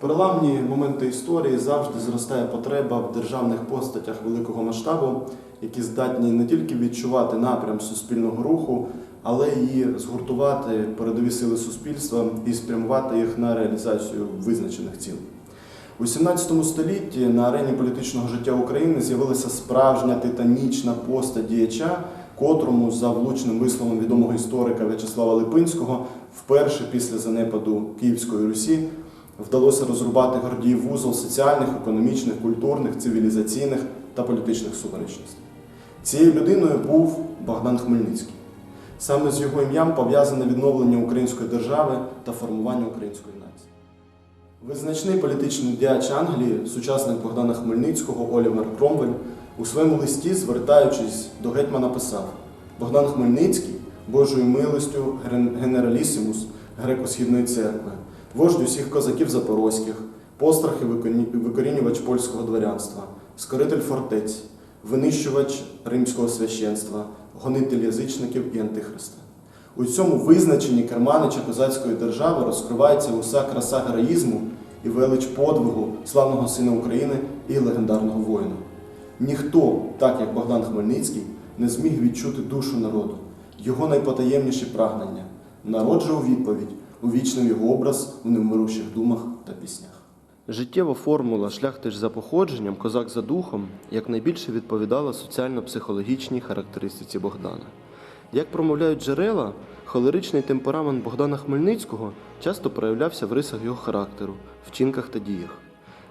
Переламні моменти історії завжди зростає потреба в державних постатях великого масштабу, які здатні не тільки відчувати напрям суспільного руху, але і згуртувати передові сили суспільства і спрямувати їх на реалізацію визначених цілей. У 17 столітті на арені політичного життя України з'явилася справжня титанічна постать діяча, котрому, за влучним висловом відомого історика В'ячеслава Липинського, вперше після занепаду Київської Русі вдалося розрубати Гордіїв вузол соціальних, економічних, культурних, цивілізаційних та політичних суперечностей. Цією людиною був Богдан Хмельницький. Саме з його ім'ям пов'язане відновлення української держави та формування української нації. Визначний політичний діяч Англії, сучасник Богдана Хмельницького Олівер Кромвель, у своєму листі, звертаючись до гетьмана, писав: Богдан Хмельницький, Божою милостю генералісимус греко-східної церкви, вождь усіх козаків запорозьких, пострах і викорінювач польського дворянства, скоритель фортець, винищувач римського священства, гонитель язичників і антихриста. У цьому визначенні керманича козацької держави розкривається уся краса героїзму і велич подвигу славного сина України і легендарного воїна. Ніхто, так як Богдан Хмельницький, не зміг відчути душу народу, його найпотаємніші прагнення, народ же у відповідь увічнив його образ у невмирущих думах та піснях. Життєва формула шляхтич за походженням, козак за духом якнайбільше відповідала соціально-психологічній характеристиці Богдана. Як промовляють джерела, холеричний темперамент Богдана Хмельницького часто проявлявся в рисах його характеру, вчинках та діях.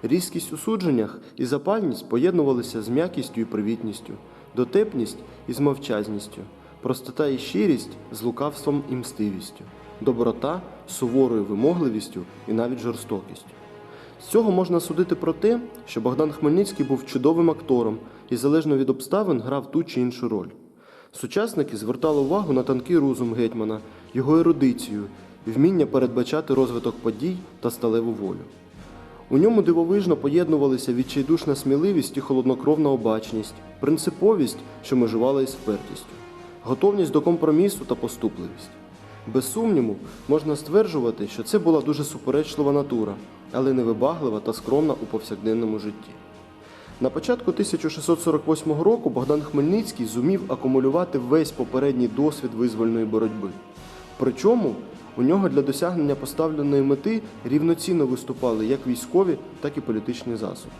Різкість у судженнях і запальність поєднувалися з м'якістю і привітністю, дотепність із мовчазністю, простота і щирість з лукавством і мстивістю, доброта з суворою вимогливістю і навіть жорстокістю. З цього можна судити про те, що Богдан Хмельницький був чудовим актором і залежно від обставин грав ту чи іншу роль. Сучасники звертали увагу на тонкий розум гетьмана, його ерудицію, вміння передбачати розвиток подій та сталеву волю. У ньому дивовижно поєднувалися відчайдушна сміливість і холоднокровна обачність, принциповість, що межувала із впертістю, готовність до компромісу та поступливість. Без сумніву, можна стверджувати, що це була дуже суперечлива натура, але невибаглива та скромна у повсякденному житті. На початку 1648 року Богдан Хмельницький зумів акумулювати весь попередній досвід визвольної боротьби. Причому у нього для досягнення поставленої мети рівноцінно виступали як військові, так і політичні засоби.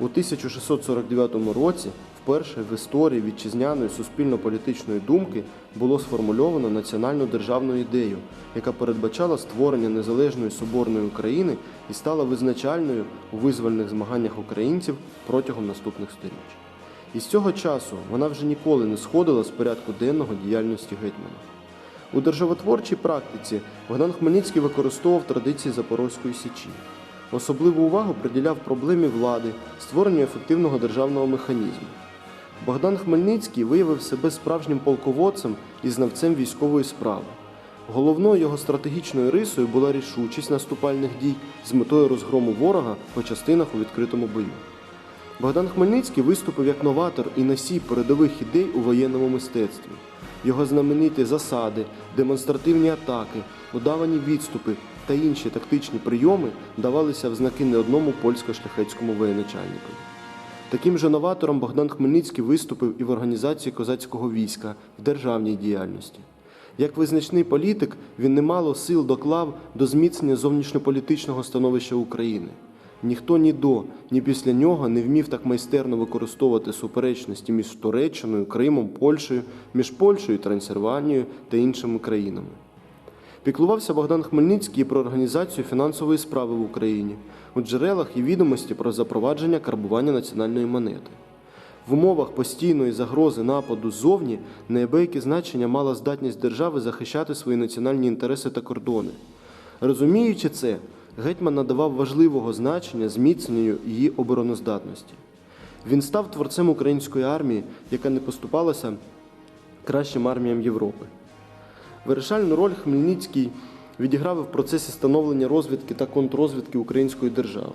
У 1649 році вперше в історії вітчизняної суспільно-політичної думки було сформульовано національну державну ідею, яка передбачала створення незалежної соборної України і стала визначальною у визвольних змаганнях українців протягом наступних сторіч. І з цього часу вона вже ніколи не сходила з порядку денного діяльності гетьмана. У державотворчій практиці Богдан Хмельницький використовував традиції Запорозької січі. Особливу увагу приділяв проблемі влади, створенню ефективного державного механізму. Богдан Хмельницький виявив себе справжнім полководцем і знавцем військової справи. Головною його стратегічною рисою була рішучість наступальних дій з метою розгрому ворога по частинах у відкритому бою. Богдан Хмельницький виступив як новатор і носій передових ідей у воєнному мистецтві. Його знамениті засади, демонстративні атаки, удавані відступи та інші тактичні прийоми давалися в знаки не одному польсько-шляхетському воєначальникові. Таким же новатором Богдан Хмельницький виступив і в організації козацького війська в державній діяльності. Як визначний політик, він немало сил доклав до зміцнення зовнішньополітичного становища України. Ніхто ні до, ні після нього не вмів так майстерно використовувати суперечності між Туреччиною, Кримом, Польщею, між Польщею, Трансильванією та іншими країнами. Піклувався Богдан Хмельницький про організацію фінансової справи в Україні. У джерелах є відомості про запровадження карбування національної монети. В умовах постійної загрози нападу ззовні неабияке значення мала здатність держави захищати свої національні інтереси та кордони. Розуміючи це, гетьман надавав важливого значення зміцненню її обороноздатності. Він став творцем української армії, яка не поступалася кращим арміям Європи. Вирішальну роль Хмельницький відіграв в процесі становлення розвідки та контррозвідки української держави.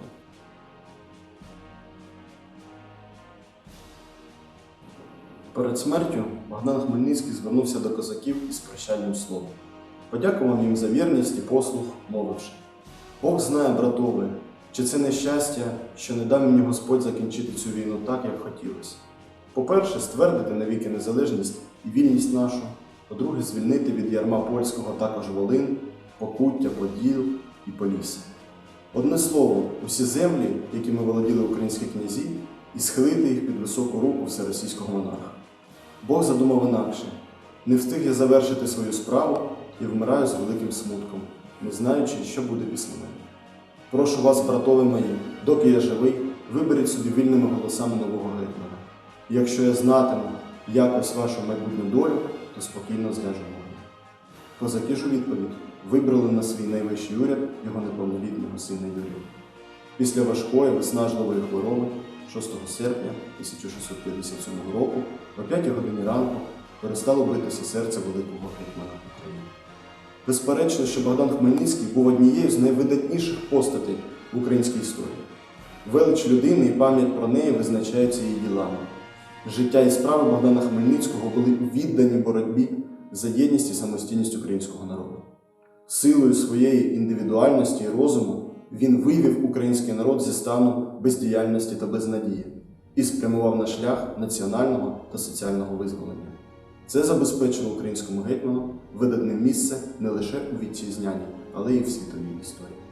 Перед смертю Богдан Хмельницький звернувся до козаків із прощальним словом. Подякував їм за вірність і послуг, мовивши. Бог знає, братове, чи це не щастя, що не дав мені Господь закінчити цю війну так, як хотілося. По-перше, ствердити навіки незалежність і вільність нашу по-друге, звільнити від ярма польського також Волин, Покуття, Поділ і Полісся. Одне слово, усі землі, якими володіли українські князі, і схилити їх під високу руку всеросійського монарха. Бог задумав інакше. Не встиг я завершити свою справу і вмираю з великим смутком, не знаючи, що буде після мене. Прошу вас, братове мої, доки я живий, виберіть собі вільними голосами нового гетьмана. Якщо я знатиму якось вашу майбутню долю, то спокійно ноги. Козаки ж у відповідь вибрали на свій найвищий уряд його неповнолітнього сина Юрія. Після важкої виснажливої хвороби 6 серпня 1657 року о 5 годині ранку перестало битися серце великого гетьмана України. Безперечно, що Богдан Хмельницький був однією з найвидатніших постатей в українській історії. Велич людини і пам'ять про неї визначаються її ділами. Життя і справи Богдана Хмельницького були віддані боротьбі за єдність і самостійність українського народу. Силою своєї індивідуальності і розуму він вивів український народ зі стану бездіяльності та безнадії і спрямував на шлях національного та соціального визволення. Це забезпечило українському гетьману видатне місце не лише у вітчизняній, але й в світовій історії.